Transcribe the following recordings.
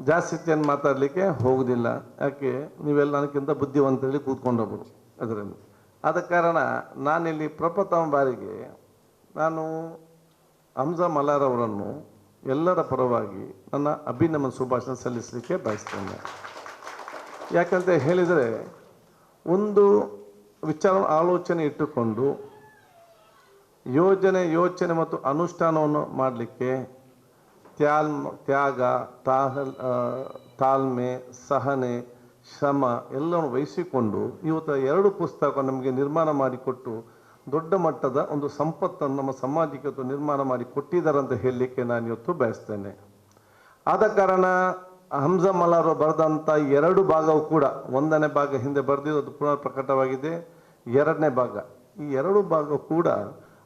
ಜಾಸ್ತಿ ಏನು ಮಾತಾಡಲಿಕ್ಕೆ ಹೋಗುದಿಲ್ಲ. ಯಾಕೆ? ನೀವೆಲ್ಲ ನನಗಿಂತ ಬುದ್ಧಿವಂತರಲ್ಲಿ ಕೂತ್ಕೊಂಡೊಬ್ಬರು ಅದರಲ್ಲಿ. ಆದ ಕಾರಣ ನಾನಿಲ್ಲಿ ಪ್ರಪ್ರಥಮ ಬಾರಿಗೆ ನಾನು ಹಂಸ ಮಲಾರವರನ್ನು ಎಲ್ಲರ ಪರವಾಗಿ ನನ್ನ ಅಭಿನಮನ ಸುಭಾಷಣ ಸಲ್ಲಿಸಲಿಕ್ಕೆ ಬಯಸ್ತೇನೆ. ಯಾಕಂತ ಹೇಳಿದರೆ ಒಂದು ವಿಚಾರ ಆಲೋಚನೆ ಇಟ್ಟುಕೊಂಡು ಯೋಜನೆ ಯೋಚನೆ ಮತ್ತು ಅನುಷ್ಠಾನವನ್ನು ಮಾಡಲಿಕ್ಕೆ ತ್ಯಾಲ್ ತ್ಯಾಗ ತಾಹಲ್ ಆ, ತಾಳ್ಮೆ ಸಹನೆ ಶ್ರಮ ಎಲ್ಲವನ್ನು ವಹಿಸಿಕೊಂಡು ಇವತ್ತು ಎರಡು ಪುಸ್ತಕ ನಮಗೆ ನಿರ್ಮಾಣ ಮಾಡಿಕೊಟ್ಟು ದೊಡ್ಡ ಮಟ್ಟದ ಒಂದು ಸಂಪತ್ತನ್ನು ನಮ್ಮ ಸಮಾಜಕ್ಕೆ ನಿರ್ಮಾಣ ಮಾಡಿ ಕೊಟ್ಟಿದ್ದಾರೆ ಅಂತ ಹೇಳಲಿಕ್ಕೆ ನಾನು ಇವತ್ತು ಬಯಸ್ತೇನೆ. ಆದ ಕಾರಣ ಹಂಸ ಮಲಾರು ಬರೆದಂಥ ಎರಡು ಭಾಗವು ಕೂಡ ಒಂದನೇ ಭಾಗ ಹಿಂದೆ ಬರೆದಿದ್ದು ಅದು ಪುನಃ ಪ್ರಕಟವಾಗಿದೆ. ಎರಡನೇ ಭಾಗ ಈ ಎರಡು ಭಾಗ ಕೂಡ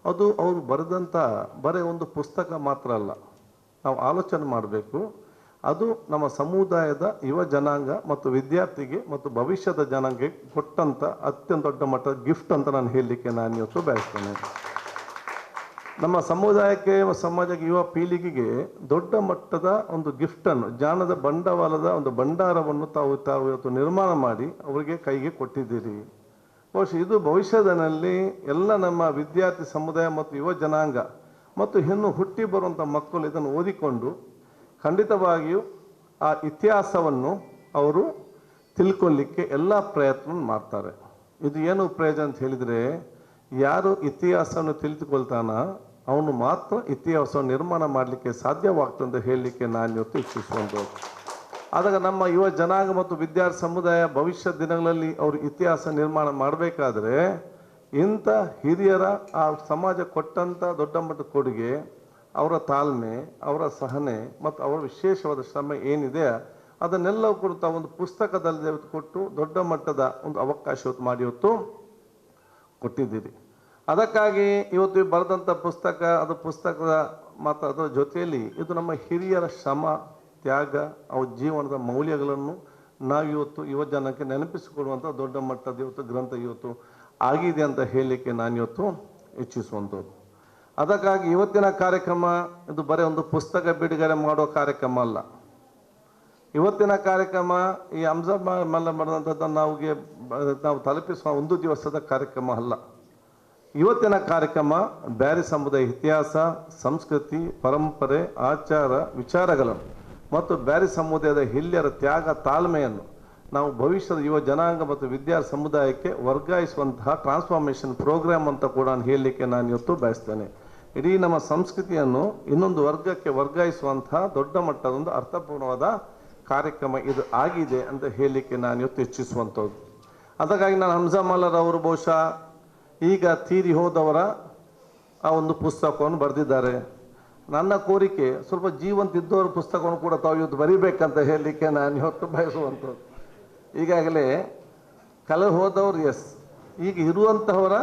ಅದು ಅವರು ಬರೆದಂಥ ಬರೀ ಒಂದು ಪುಸ್ತಕ ಮಾತ್ರ ಅಲ್ಲ. ನಾವು ಆಲೋಚನೆ ಮಾಡಬೇಕು. ಅದು ನಮ್ಮ ಸಮುದಾಯದ ಯುವ ಜನಾಂಗ ಮತ್ತು ವಿದ್ಯಾರ್ಥಿಗೆ ಮತ್ತು ಭವಿಷ್ಯದ ಜನಾಂಗಕ್ಕೆ ಕೊಟ್ಟಂಥ ಅತ್ಯಂತ ದೊಡ್ಡ ಮಟ್ಟದ ಗಿಫ್ಟ್ ಅಂತ ನಾನು ಹೇಳಲಿಕ್ಕೆ ನಾನು ಇವತ್ತು ಬಯಸ್ತೇನೆ. ನಮ್ಮ ಸಮುದಾಯಕ್ಕೆ ಸಮಾಜಕ್ಕೆ ಯುವ ಪೀಳಿಗೆಗೆ ದೊಡ್ಡ ಮಟ್ಟದ ಒಂದು ಗಿಫ್ಟನ್ನು ಜ್ಞಾನದ ಬಂಡವಾಳದ ಒಂದು ಭಂಡಾರವನ್ನು ತಾವು ತಾವು ಇವತ್ತು ನಿರ್ಮಾಣ ಮಾಡಿ ಅವರಿಗೆ ಕೈಗೆ ಕೊಟ್ಟಿದ್ದೀರಿ. ಬಹುಶಃ ಇದು ಭವಿಷ್ಯದಲ್ಲಿ ಎಲ್ಲ ನಮ್ಮ ವಿದ್ಯಾರ್ಥಿ ಸಮುದಾಯ ಮತ್ತು ಯುವ ಜನಾಂಗ ಮತ್ತು ಇನ್ನು ಹುಟ್ಟಿ ಬರುವಂಥ ಮಕ್ಕಳು ಇದನ್ನು ಓದಿಕೊಂಡು ಖಂಡಿತವಾಗಿಯೂ ಆ ಇತಿಹಾಸವನ್ನು ಅವರು ತಿಳ್ಕೊಳ್ಳಿಕ್ಕೆ ಎಲ್ಲ ಪ್ರಯತ್ನ ಮಾಡ್ತಾರೆ. ಇದು ಏನು ಪ್ರಯೋಜನ ಅಂತ ಹೇಳಿದರೆ, ಯಾರು ಇತಿಹಾಸವನ್ನು ತಿಳಿದುಕೊಳ್ತಾನ ಅವನು ಮಾತ್ರ ಇತಿಹಾಸವನ್ನು ನಿರ್ಮಾಣ ಮಾಡಲಿಕ್ಕೆ ಸಾಧ್ಯವಾಗ್ತದೆ ಅಂತ ಹೇಳಲಿಕ್ಕೆ ನಾನು ಇವತ್ತು ಇಚ್ಛಿಸಿಕೊಂಡು ಆದಾಗ ನಮ್ಮ ಯುವ ಜನಾಂಗ ಮತ್ತು ವಿದ್ಯಾರ್ಥಿ ಸಮುದಾಯ ಭವಿಷ್ಯ ದಿನಗಳಲ್ಲಿ ಅವರು ಇತಿಹಾಸ ನಿರ್ಮಾಣ ಮಾಡಬೇಕಾದ್ರೆ ಇಂಥ ಹಿರಿಯರ ಆ ಸಮಾಜ ಕೊಟ್ಟಂಥ ದೊಡ್ಡ ಮಟ್ಟದ ಕೊಡುಗೆ, ಅವರ ತಾಳ್ಮೆ, ಅವರ ಸಹನೆ ಮತ್ತು ಅವರ ವಿಶೇಷವಾದ ಶ್ರಮ ಏನಿದೆ, ಅದನ್ನೆಲ್ಲವೂ ಕೂಡ ಒಂದು ಪುಸ್ತಕದಲ್ಲಿ ಕೊಟ್ಟು ದೊಡ್ಡ ಮಟ್ಟದ ಒಂದು ಅವಕಾಶ ಇವತ್ತು ಮಾಡಿ ಇವತ್ತು ಕೊಟ್ಟಿದ್ದೀರಿ. ಅದಕ್ಕಾಗಿ ಇವತ್ತು ಬರೆದಂಥ ಪುಸ್ತಕ, ಅದು ಪುಸ್ತಕದ ಮತ್ತು ಅದರ ಜೊತೆಯಲ್ಲಿ ಇದು ನಮ್ಮ ಹಿರಿಯರ ಶ್ರಮ, ತ್ಯಾಗ ಅವ್ರ ಜೀವನದ ಮೌಲ್ಯಗಳನ್ನು ನಾವು ಇವತ್ತು ಯುವ ಜನಕ್ಕೆ ನೆನಪಿಸಿಕೊಡುವಂಥ ದೊಡ್ಡ ಮಟ್ಟದ ಇವತ್ತು ಗ್ರಂಥ ಇವತ್ತು ಆಗಿದೆ ಅಂತ ಹೇಳಲಿಕ್ಕೆ ನಾನು ಇವತ್ತು ಇಚ್ಛಿಸುವಂಥದ್ದು. ಅದಕ್ಕಾಗಿ ಇವತ್ತಿನ ಕಾರ್ಯಕ್ರಮ, ಇದು ಬರೀ ಒಂದು ಪುಸ್ತಕ ಬಿಡುಗಡೆ ಮಾಡುವ ಕಾರ್ಯಕ್ರಮ ಅಲ್ಲ. ಇವತ್ತಿನ ಕಾರ್ಯಕ್ರಮ, ಈ ಅಂಶ ಮಲ್ಲ ಮಾಡಿದಂಥದ್ದು ನಾವುಗೆ ನಾವು ತಲುಪಿಸುವ ಒಂದು ದಿವಸದ ಕಾರ್ಯಕ್ರಮ ಅಲ್ಲ. ಇವತ್ತಿನ ಕಾರ್ಯಕ್ರಮ ಬ್ಯಾರಿ ಸಮುದಾಯ ಇತಿಹಾಸ, ಸಂಸ್ಕೃತಿ, ಪರಂಪರೆ, ಆಚಾರ, ವಿಚಾರಗಳನ್ನು ಮತ್ತು ಬ್ಯಾರಿ ಸಮುದಾಯದ ಹಿರಿಯರ ತ್ಯಾಗ ತಾಳ್ಮೆಯನ್ನು ನಾವು ಭವಿಷ್ಯದ ಯುವ ಜನಾಂಗ ಮತ್ತು ವಿದ್ಯಾರ್ಥಿ ಸಮುದಾಯಕ್ಕೆ ವರ್ಗಾಯಿಸುವಂತಹ ಟ್ರಾನ್ಸ್ಫಾರ್ಮೇಷನ್ ಪ್ರೋಗ್ರಾಮ್ ಅಂತ ಕೂಡ ನಾನು ಹೇಳಲಿಕ್ಕೆ ನಾನು ಇವತ್ತು ಬಯಸ್ತೇನೆ. ಇಡೀ ನಮ್ಮ ಸಂಸ್ಕೃತಿಯನ್ನು ಇನ್ನೊಂದು ವರ್ಗಕ್ಕೆ ವರ್ಗಾಯಿಸುವಂತಹ ದೊಡ್ಡ ಮಟ್ಟದ ಒಂದು ಅರ್ಥಪೂರ್ಣವಾದ ಕಾರ್ಯಕ್ರಮ ಇದು ಆಗಿದೆ ಅಂತ ಹೇಳಲಿಕ್ಕೆ ನಾನು ಇವತ್ತು ಇಚ್ಛಿಸುವಂಥದ್ದು. ಅದಕ್ಕಾಗಿ ನಾನು ಹಂಸಮಲ್ಲರ್ ಅವರು ಬಹುಶಃ ಈಗ ತೀರಿ ಹೋದವರ ಆ ಒಂದು ಪುಸ್ತಕವನ್ನು ಬರೆದಿದ್ದಾರೆ. ನನ್ನ ಕೋರಿಕೆ ಸ್ವಲ್ಪ ಜೀವಂತ ಇದ್ದವರ ಪುಸ್ತಕವನ್ನು ಕೂಡ ತಾವು ಇವತ್ತು ಬರೀಬೇಕಂತ ಹೇಳಲಿಕ್ಕೆ ನಾನು ಇವತ್ತು ಬಯಸುವಂಥದ್ದು. ಈಗಾಗಲೇ ಕಲೆ ಹೋದವರು ಎಸ್ ಈಗ ಇರುವಂತಹವರ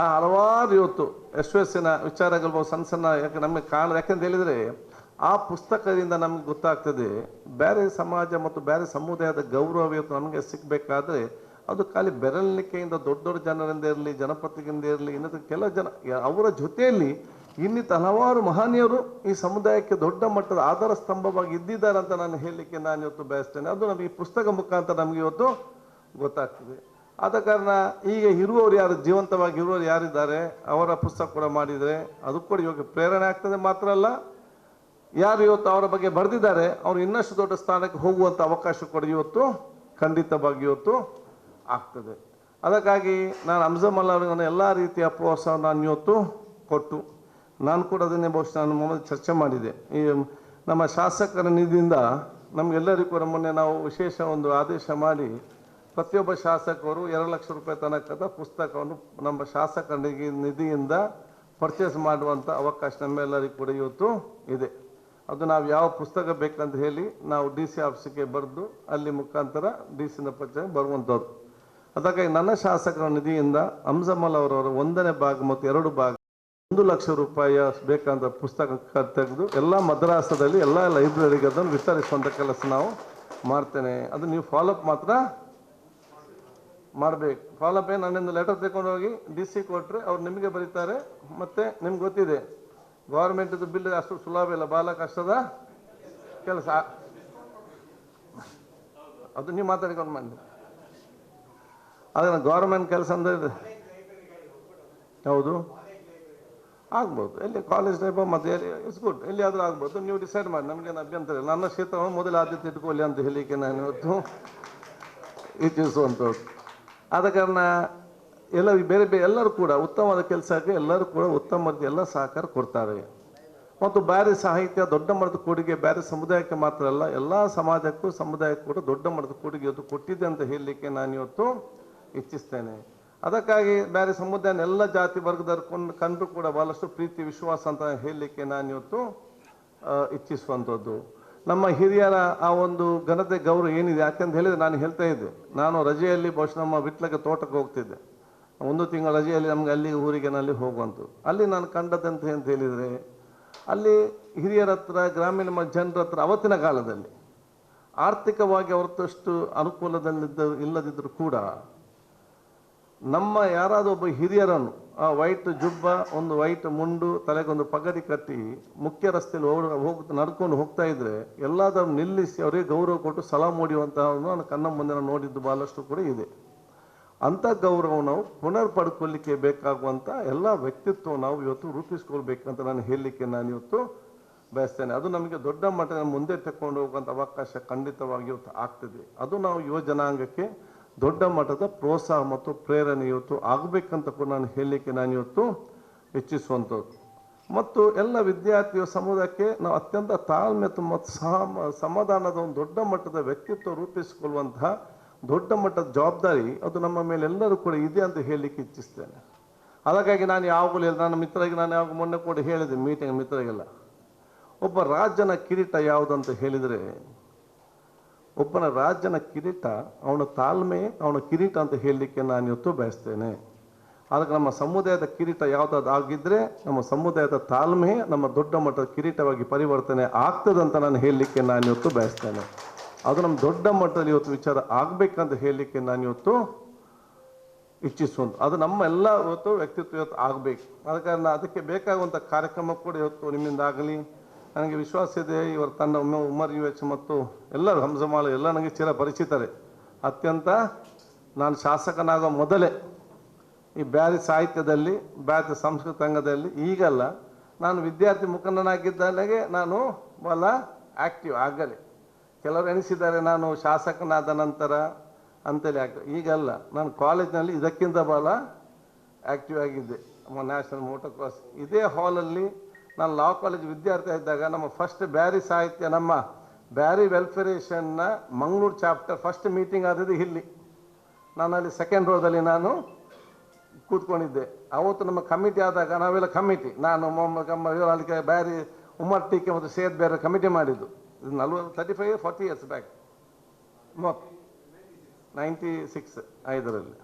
ಆ ಹಲವಾರು ಇವತ್ತು ಯಶಸ್ಸಿನ ವಿಚಾರಗಳು ಸಣ್ಣ ಸಣ್ಣ, ಯಾಕೆ ನಮಗೆ ಕಾಣ ಯಾಕೆಂತ ಹೇಳಿದರೆ ಆ ಪುಸ್ತಕದಿಂದ ನಮ್ಗೆ ಗೊತ್ತಾಗ್ತದೆ, ಬೇರೆ ಸಮಾಜ ಮತ್ತು ಬೇರೆ ಸಮುದಾಯದ ಗೌರವ ಇವತ್ತು ನಮಗೆ ಸಿಗಬೇಕಾದ್ರೆ ಅದು ಖಾಲಿ ಬೆರಳಿಕೆಯಿಂದ ದೊಡ್ಡ ದೊಡ್ಡ ಜನರಿಂದ ಇರಲಿ ಜನಪತಿಯಿಂದ ಇರಲಿ ಇನ್ನೊಂದು ಕೆಲವು ಜನ, ಅವರ ಜೊತೆಯಲ್ಲಿ ಇನ್ನಿತ ಹಲವಾರು ಮಹನೀಯರು ಈ ಸಮುದಾಯಕ್ಕೆ ದೊಡ್ಡ ಮಟ್ಟದ ಆಧಾರ ಸ್ತಂಭವಾಗಿ ಇದ್ದಿದ್ದಾರೆ ಅಂತ ನಾನು ಹೇಳಲಿಕ್ಕೆ ನಾನು ಇವತ್ತು ಬಯಸ್ತೇನೆ. ಅದು ನಮಗೆ ಪುಸ್ತಕ ಮುಖಾಂತರ ನಮಗೆ ಇವತ್ತು ಗೊತ್ತಾಗ್ತದೆ. ಆದ ಕಾರಣ ಈಗ ಇರುವವರು ಯಾರು, ಜೀವಂತವಾಗಿ ಇರುವವರು ಯಾರಿದ್ದಾರೆ, ಅವರ ಪುಸ್ತಕ ಕೂಡ ಮಾಡಿದರೆ ಅದು ಕೂಡ ಇವಾಗ ಪ್ರೇರಣೆ ಆಗ್ತದೆ ಮಾತ್ರ ಅಲ್ಲ. ಯಾರು ಇವತ್ತು ಅವರ ಬಗ್ಗೆ ಬರೆದಿದ್ದಾರೆ, ಅವರು ಇನ್ನಷ್ಟು ದೊಡ್ಡ ಸ್ಥಾನಕ್ಕೆ ಹೋಗುವಂಥ ಅವಕಾಶ ಕೂಡ ಇವತ್ತು ಖಂಡಿತವಾಗಿ ಇವತ್ತು ಆಗ್ತದೆ. ಅದಕ್ಕಾಗಿ ನಾನು ಅಂಜಮಲ್ಲ ಅವರಿಗೆ ಎಲ್ಲ ರೀತಿಯ ಪ್ರೋತ್ಸಾಹ ನಾನು ಇವತ್ತು ಕೊಟ್ಟು ನಾನು ಕೂಡ ಅದನ್ನೇ ಬಹುಶಃ ನಾನು ಮೊದಲು ಚರ್ಚೆ ಮಾಡಿದೆ. ಈ ನಮ್ಮ ಶಾಸಕರ ನಿಧಿಯಿಂದ ನಮಗೆಲ್ಲರಿಗೂ ಕೂಡ ಮೊನ್ನೆ ನಾವು ವಿಶೇಷ ಒಂದು ಆದೇಶ ಮಾಡಿ ಪ್ರತಿಯೊಬ್ಬ ಶಾಸಕರು ಎರಡು ಲಕ್ಷ ರೂಪಾಯಿ ತನಕದ ಪುಸ್ತಕವನ್ನು ನಮ್ಮ ಶಾಸಕರ ನಿಧಿ, ನಿಧಿಯಿಂದ ಪರ್ಚೇಸ್ ಮಾಡುವಂಥ ಅವಕಾಶ ನಮ್ಮೆಲ್ಲರಿಗೂ ಕೂಡ ಇವತ್ತು ಇದೆ. ಅದು ನಾವು ಯಾವ ಪುಸ್ತಕ ಬೇಕಂತ ಹೇಳಿ ನಾವು ಡಿ ಸಿ ಆಫೀಸಿಗೆ ಬರೆದು ಅಲ್ಲಿ ಮುಖಾಂತರ ಡಿ ಸಿನ ಪರ್ಚೇಸ್ ಬರುವಂಥದ್ದು ಅದಕ್ಕಾಗಿ ನನ್ನ ಶಾಸಕರ ನಿಧಿಯಿಂದ ಅಂಜಮಲ್ ಅವರವರ ಒಂದನೇ ಭಾಗ ಮತ್ತು ಎರಡು ಭಾಗ ಒಂದು ಲಕ್ಷ ರೂಪಾಯಿಯ ಬೇಕಂತ ಪುಸ್ತಕ ತೆಗೆದು ಎಲ್ಲ ಮದ್ರಾಸದಲ್ಲಿ ಎಲ್ಲ ಲೈಬ್ರರಿಗೆ ಅದನ್ನು ವಿತರಿಸುವಂಥ ಕೆಲಸ ನಾವು ಮಾಡ್ತೇನೆ. ಅದು ನೀವು ಫಾಲೋಅಪ್ ಮಾತ್ರ ಮಾಡಬೇಕು. ಫಾಲೋಅಪ್ ಏನು ನನ್ನಿಂದ ಲೆಟರ್ ತಗೊಂಡು ಹೋಗಿ ಡಿ ಸಿ ಕೊಟ್ಟರೆ ಅವ್ರು ನಿಮಗೆ ಬರೀತಾರೆ, ಮತ್ತು ನಿಮ್ಗೆ ಗೊತ್ತಿದೆ. ಗೌರ್ಮೆಂಟ್ದು ಬಿಲ್ ಅಷ್ಟು ಸುಲಭ ಇಲ್ಲ ಭಾಳ ಕಷ್ಟದ ಕೆಲಸ. ಅದು ನೀವು ಮಾತಾಡಿಕೊಂಡು ಮಾಡಿ ಅದನ್ನು ಗೌರ್ಮೆಂಟ್ ಕೆಲಸ ಅಂದ್ರೆ ಹೌದು. ಆಗ್ಬೋದು. ಎಲ್ಲಿ ಕಾಲೇಜ್ ಟೈಪ್ ಮತ್ತೆ ಇಟ್ಸ್ ಗುಡ್ ಎಲ್ಲಿಯಾದರೂ ಆಗ್ಬೋದು. ನೀವು ಡಿಸೈಡ್ ಮಾಡಿ. ನಮಗೇನು ಅಭ್ಯಂತರ ಇಲ್ಲ. ನನ್ನ ಕ್ಷೇತ್ರವನ್ನು ಮೊದಲು ಆದ್ಯತೆ ಇಟ್ಕೊಳ್ಳಿ ಅಂತ ಹೇಳಿಕ್ಕೆ ನಾನು ಇವತ್ತು ಇಚ್ಛಿಸುವಂಥದ್ದು. ಆದ ಕಾರಣ ಎಲ್ಲ ಬೇರೆ ಬೇರೆ ಎಲ್ಲರೂ ಕೂಡ ಉತ್ತಮವಾದ ಕೆಲಸಕ್ಕೆ ಎಲ್ಲರೂ ಕೂಡ ಉತ್ತಮ ಎಲ್ಲ ಸಹಕಾರ ಕೊಡ್ತಾರೆ. ಮತ್ತು ಬೇರೆ ಸಾಹಿತ್ಯ, ದೊಡ್ಡ ಮಟ್ಟದ ಕೊಡುಗೆ ಬೇರೆ ಸಮುದಾಯಕ್ಕೆ ಮಾತ್ರ ಅಲ್ಲ, ಎಲ್ಲ ಸಮಾಜಕ್ಕೂ, ಸಮುದಾಯಕ್ಕೂ ಕೂಡ ದೊಡ್ಡ ಮಟ್ಟದ ಕೊಡುಗೆ ಇವತ್ತು ಕೊಟ್ಟಿದೆ ಅಂತ ಹೇಳಲಿಕ್ಕೆ ನಾನು ಇವತ್ತು ಇಚ್ಛಿಸ್ತೇನೆ. ಅದಕ್ಕಾಗಿ ಬೇರೆ ಸಮುದಾಯನ ಎಲ್ಲ ಜಾತಿ ವರ್ಗದವ್ರ ಕೊಂಡು ಕಂಡು ಬಹಳಷ್ಟು ಪ್ರೀತಿ, ವಿಶ್ವಾಸ ಅಂತ ಹೇಳಲಿಕ್ಕೆ ನಾನು ಇವತ್ತು ಇಚ್ಛಿಸುವಂಥದ್ದು ನಮ್ಮ ಹಿರಿಯರ ಆ ಒಂದು ಘನತೆ, ಗೌರವ ಏನಿದೆ? ಯಾಕೆಂತ ಹೇಳಿದ್ರೆ ನಾನು ಹೇಳ್ತಾ ಇದ್ದೆ. ನಾನು ರಜೆಯಲ್ಲಿ ಬಹುಶಃ ನಮ್ಮ ವಿಟ್ಲಕ್ಕೆ ತೋಟಕ್ಕೆ ಹೋಗ್ತಿದ್ದೆ. ಒಂದು ತಿಂಗಳ ರಜೆಯಲ್ಲಿ ನಮ್ಗೆ ಅಲ್ಲಿ ಊರಿಗೆ ನಲ್ಲಿ ಹೋಗುವಂಥದ್ದು. ಅಲ್ಲಿ ನಾನು ಕಂಡದಂತೆ ಅಂತ ಹೇಳಿದರೆ, ಅಲ್ಲಿ ಹಿರಿಯರ ಹತ್ರ, ಗ್ರಾಮೀಣ ಜನರ ಹತ್ರ ಅವತ್ತಿನ ಕಾಲದಲ್ಲಿ ಆರ್ಥಿಕವಾಗಿ ಅವರಷ್ಟು ಅನುಕೂಲದಲ್ಲಿದ್ದ ಇಲ್ಲದಿದ್ದರೂ ಕೂಡ ನಮ್ಮ ಯಾರಾದರೂ ಒಬ್ಬ ಹಿರಿಯರನ್ನು, ಆ ವೈಟ್ ಜುಬ್ಬ, ಒಂದು ವೈಟ್ ಮುಂಡು ತಲೆಗೊಂದು ಪಗಡಿ ಕಟ್ಟಿ ಮುಖ್ಯ ರಸ್ತೆಯಲ್ಲಿ ಹೋಗ ನಡ್ಕೊಂಡು ಹೋಗ್ತಾ ಇದ್ರೆ ಎಲ್ಲಾದರೂ ನಿಲ್ಲಿಸಿ ಅವರಿಗೆ ಗೌರವ ಕೊಟ್ಟು ಸಲಾಂ ಮೂಡಿಯುವಂತಹವನ್ನು ನಾನು ಕಣ್ಣ ಮುಂದೆ ನೋಡಿದ್ದು ಬಹಳಷ್ಟು ಕೂಡ ಇದೆ. ಅಂಥ ಗೌರವ ನಾವು ಪುನರ್ ಪಡ್ಕೊಳ್ಳಿಕ್ಕೆ ಬೇಕಾಗುವಂಥ ಎಲ್ಲ ವ್ಯಕ್ತಿತ್ವ ನಾವು ಇವತ್ತು ರೂಪಿಸ್ಕೊಳ್ಬೇಕಂತ ನಾನು ಹೇಳಲಿಕ್ಕೆ ನಾನು ಇವತ್ತು ಬಯಸ್ತೇನೆ. ಅದು ನಮಗೆ ದೊಡ್ಡ ಮಟ್ಟದ ಮುಂದೆ ತಕೊಂಡು ಹೋಗುವಂಥ ಅವಕಾಶ ಖಂಡಿತವಾಗಿ ಇವತ್ತು ಆಗ್ತದೆ. ಅದು ನಾವು ಯುವ ಜನಾಂಗಕ್ಕೆ ದೊಡ್ಡ ಮಟ್ಟದ ಪ್ರೋತ್ಸಾಹ ಮತ್ತು ಪ್ರೇರಣೆ ಇವತ್ತು ಆಗಬೇಕಂತ ಕೂಡ ನಾನು ಹೇಳಲಿಕ್ಕೆ ನಾನು ಇವತ್ತು ಹೆಚ್ಚಿಸುವಂಥದ್ದು. ಮತ್ತು ಎಲ್ಲ ವಿದ್ಯಾರ್ಥಿಯ ಸಮುದಾಯಕ್ಕೆ ನಾವು ಅತ್ಯಂತ ತಾಳ್ಮೆ ಮತ್ತು ಸಮ, ಸಮಾಧಾನದ ಒಂದು ದೊಡ್ಡ ಮಟ್ಟದ ವ್ಯಕ್ತಿತ್ವ ರೂಪಿಸಿಕೊಳ್ಳುವಂತಹ ದೊಡ್ಡ ಮಟ್ಟದ ಜವಾಬ್ದಾರಿ ಅದು ನಮ್ಮ ಮೇಲೆ ಎಲ್ಲರೂ ಕೂಡ ಇದೆ ಅಂತ ಹೇಳಲಿಕ್ಕೆ ಇಚ್ಛಿಸ್ತೇನೆ. ಅದಕ್ಕಾಗಿ ನಾನು ಯಾವಾಗಲೂ ನನ್ನ ಮಿತ್ರರಿಗೆ ನಾನು ಯಾವಾಗ ಮೊನ್ನೆ ಕೂಡ ಹೇಳಿದೆ ಮೀಟಿಂಗ್ ಮಿತ್ರರಿಗೆಲ್ಲ. ಒಬ್ಬ ರಾಜನ ಕಿರೀಟ ಯಾವುದಂತ ಹೇಳಿದರೆ ಒಬ್ಬನ ರಾಜನ ಕಿರೀಟ, ಅವನ ತಾಳ್ಮೆ, ಅವನ ಕಿರೀಟ ಅಂತ ಹೇಳಲಿಕ್ಕೆ ನಾನು ಇವತ್ತು ಬಯಸ್ತೇನೆ. ಅದಕ್ಕೆ ನಮ್ಮ ಸಮುದಾಯದ ಕಿರೀಟ ಯಾವುದಾದ್ರು ಆಗಿದ್ದರೆ ನಮ್ಮ ಸಮುದಾಯದ ತಾಳ್ಮೆ, ನಮ್ಮ ದೊಡ್ಡ ಮಟ್ಟದ ಕಿರೀಟವಾಗಿ ಪರಿವರ್ತನೆ ಆಗ್ತದಂತ ನಾನು ಹೇಳಲಿಕ್ಕೆ ನಾನು ಇವತ್ತು ಬಯಸ್ತೇನೆ. ಅದು ನಮ್ಮ ದೊಡ್ಡ ಮಟ್ಟದಲ್ಲಿ ಇವತ್ತು ವಿಚಾರ ಆಗಬೇಕಂತ ಹೇಳಲಿಕ್ಕೆ ನಾನು ಇವತ್ತು ಇಚ್ಛಿಸುವಂತ ಅದು ನಮ್ಮ ಎಲ್ಲ ಇವತ್ತು ವ್ಯಕ್ತಿತ್ವ ಇವತ್ತು ಆಗಬೇಕು. ಕಾರಣ ಅದಕ್ಕೆ ಬೇಕಾಗುವಂಥ ಕಾರ್ಯಕ್ರಮ ಕೂಡ ಇವತ್ತು ನಿಮ್ಮಿಂದ ಆಗಲಿ ನನಗೆ ವಿಶ್ವಾಸ ಇದೆ, ಇವರು ತನ್ನ ಉಮರ್ ಯು ಎಚ್ ಮತ್ತು ಎಲ್ಲರೂ ಹಂಸಮಾಳ ಎಲ್ಲ ನನಗೆ ಚಿರ ಪರಿಚಿತರೆ ಅತ್ಯಂತ ನಾನು ಶಾಸಕನಾಗೋ ಮೊದಲೇ ಈ ಬ್ಯಾರಿ ಸಾಹಿತ್ಯದಲ್ಲಿ, ಬ್ಯಾರಿ ಸಂಸ್ಕೃತ ರಂಗದಲ್ಲಿ ಈಗಲ್ಲ, ನಾನು ವಿದ್ಯಾರ್ಥಿ ಮುಖಂಡನಾಗಿದ್ದಾಗೆ ನಾನು ಬಹಳ ಆ್ಯಕ್ಟಿವ್ ಆಗಲಿ. ಕೆಲವರು ಎಣಿಸಿದ್ದಾರೆ, ನಾನು ಶಾಸಕನಾದ ನಂತರ ಅಂತೇಳಿ ಆಗ ಈಗಲ್ಲ, ನಾನು ಕಾಲೇಜ್ನಲ್ಲಿ ಇದಕ್ಕಿಂತ ಬಹಳ ಆ್ಯಕ್ಟಿವ್ ಆಗಿದ್ದೆ. ನ್ಯಾಷನಲ್ ಮೋಟರ್ ಕ್ರಾಸ್ ಇದೇ ಹಾಲಲ್ಲಿ ನಾನು ಲಾ ಕಾಲೇಜ್ ವಿದ್ಯಾರ್ಥಿ ಇದ್ದಾಗ ನಮ್ಮ ಫಸ್ಟ್ ಬ್ಯಾರಿ ಸಾಹಿತ್ಯ, ನಮ್ಮ ಬ್ಯಾರಿ ವೆಲ್ಫೇರೇಷನ್ನ ಮಂಗಳೂರು ಚಾಪ್ಟರ್ ಫಸ್ಟ್ ಮೀಟಿಂಗ್ ಆದದ್ದು ಇಲ್ಲಿ. ನಾನು ಅಲ್ಲಿ ಸೆಕೆಂಡ್ ರೋದಲ್ಲಿ ನಾನು ಕೂತ್ಕೊಂಡಿದ್ದೆ. ಅವತ್ತು ನಮ್ಮ ಕಮಿಟಿ ಆದಾಗ ನಾವೆಲ್ಲ ಕಮಿಟಿ ನಾನು ಮೊಹಮ್ಮದ್ ಕಮ್ಮ ಬ್ಯಾರಿ ಉಮರ್ ಟೀಕೆ ಮತ್ತು ಸೇದ್ ಬೇರೆ ಕಮಿಟಿ ಮಾಡಿದ್ದು. ಇದು ನಲ್ವತ್ತು thirty five forty years back ninety six ಐದರಲ್ಲಿ.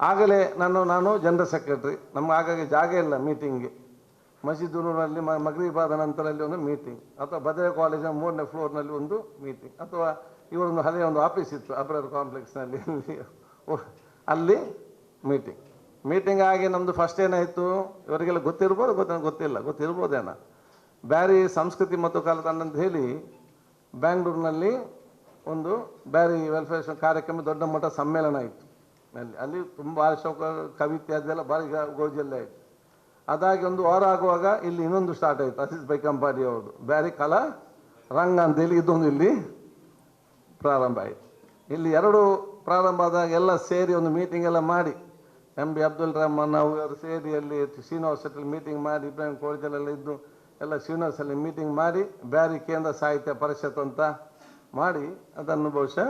ಆಗಲೇ ನಾನು ನಾನು ಜನರಲ್ ಸೆಕ್ರೆಟರಿ ನಮ್ಗೆ ಆಗಾಗ ಜಾಗ ಇಲ್ಲ ಮೀಟಿಂಗ್ಗೆ ಮಸೀದೂರಿನಲ್ಲಿ ಮಗ್ರಿಬಾದ ನಂತರ ಅಲ್ಲಿ ಒಂದು ಮೀಟಿಂಗ್ ಅಥವಾ ಭದ್ರೆ ಕಾಲೇಜಿನ ಮೂರನೇ ಫ್ಲೋರ್ನಲ್ಲಿ ಒಂದು ಮೀಟಿಂಗ್ ಅಥವಾ ಇವರೊಂದು ಹಳೆಯ ಒಂದು ಆಫೀಸ್ ಇತ್ತು, ಅಬ್ರರ್ ಕಾಂಪ್ಲೆಕ್ಸ್ನಲ್ಲಿ ಅಲ್ಲಿ ಮೀಟಿಂಗ್ ಮೀಟಿಂಗ್ ಆಗಿ ನಮ್ಮದು ಫಸ್ಟ್ ಏನಾಯಿತು ಇವರಿಗೆಲ್ಲ ಗೊತ್ತಿರ್ಬೋದು, ಗೊತ್ತ, ಗೊತ್ತಿಲ್ಲ, ಗೊತ್ತಿರ್ಬೋದೇನ? ಬ್ಯಾರಿ ಸಂಸ್ಕೃತಿ ಮತ್ತು ಕಾಲ ಅಂತ ಹೇಳಿ, ಬ್ಯಾಂಗ್ಳೂರಿನಲ್ಲಿ ಒಂದು ಬ್ಯಾರಿ ವೆಲ್ಫೇರ್ ಕಾರ್ಯಕ್ರಮ, ದೊಡ್ಡ ಮಟ್ಟ ಸಮ್ಮೇಳನ ಆಯಿತು ಅಲ್ಲಿ ಅಲ್ಲಿ ತುಂಬ ಅಶೋಕ ಕವಿತೆ, ಅದೆಲ್ಲ ಭಾರಿ ಗ- ಗೋಜೆಲ್ಲ ಆಯಿತು ಅದಾಗಿ ಒಂದು ವಾರ ಆಗುವಾಗ ಇಲ್ಲಿ ಇನ್ನೊಂದು ಸ್ಟಾರ್ಟ್ ಆಯಿತು. ಅಸಿಸ್ ಬೈ ಕಂಪಾರಿ ಅವ್ರದ್ದು. ಬ್ಯಾರಿ ಕಲಾ, ರಂಗ ಅಂತೇಳಿ ಇದೊಂದು ಇಲ್ಲಿ ಪ್ರಾರಂಭ ಆಯಿತು. ಇಲ್ಲಿ ಎರಡು ಪ್ರಾರಂಭ ಆದಾಗ ಎಲ್ಲ ಸೇರಿ ಒಂದು ಮೀಟಿಂಗ್ ಎಲ್ಲ ಮಾಡಿ ಎಂ ಬಿ ಅಬ್ದುಲ್ ರಹಮಾನ್ ಅವರು ಸೇರಿ ಅಲ್ಲಿ ಶ್ರೀನಿವಾಸಲ್ಲಿ ಮೀಟಿಂಗ್ ಮಾಡಿ ಇಬ್ರಾಹಿಂ ಕೋಳಿದಲ್ಲೆಲ್ಲ ಇದ್ದು, ಎಲ್ಲ ಶ್ರೀನಿವಾಸಲ್ಲಿ ಮೀಟಿಂಗ್ ಮಾಡಿ ಬ್ಯಾರಿ ಕೇಂದ್ರ ಸಾಹಿತ್ಯ ಪರಿಷತ್ ಅಂತ ಮಾಡಿ, ಅದನ್ನು ಬಹುಶಃ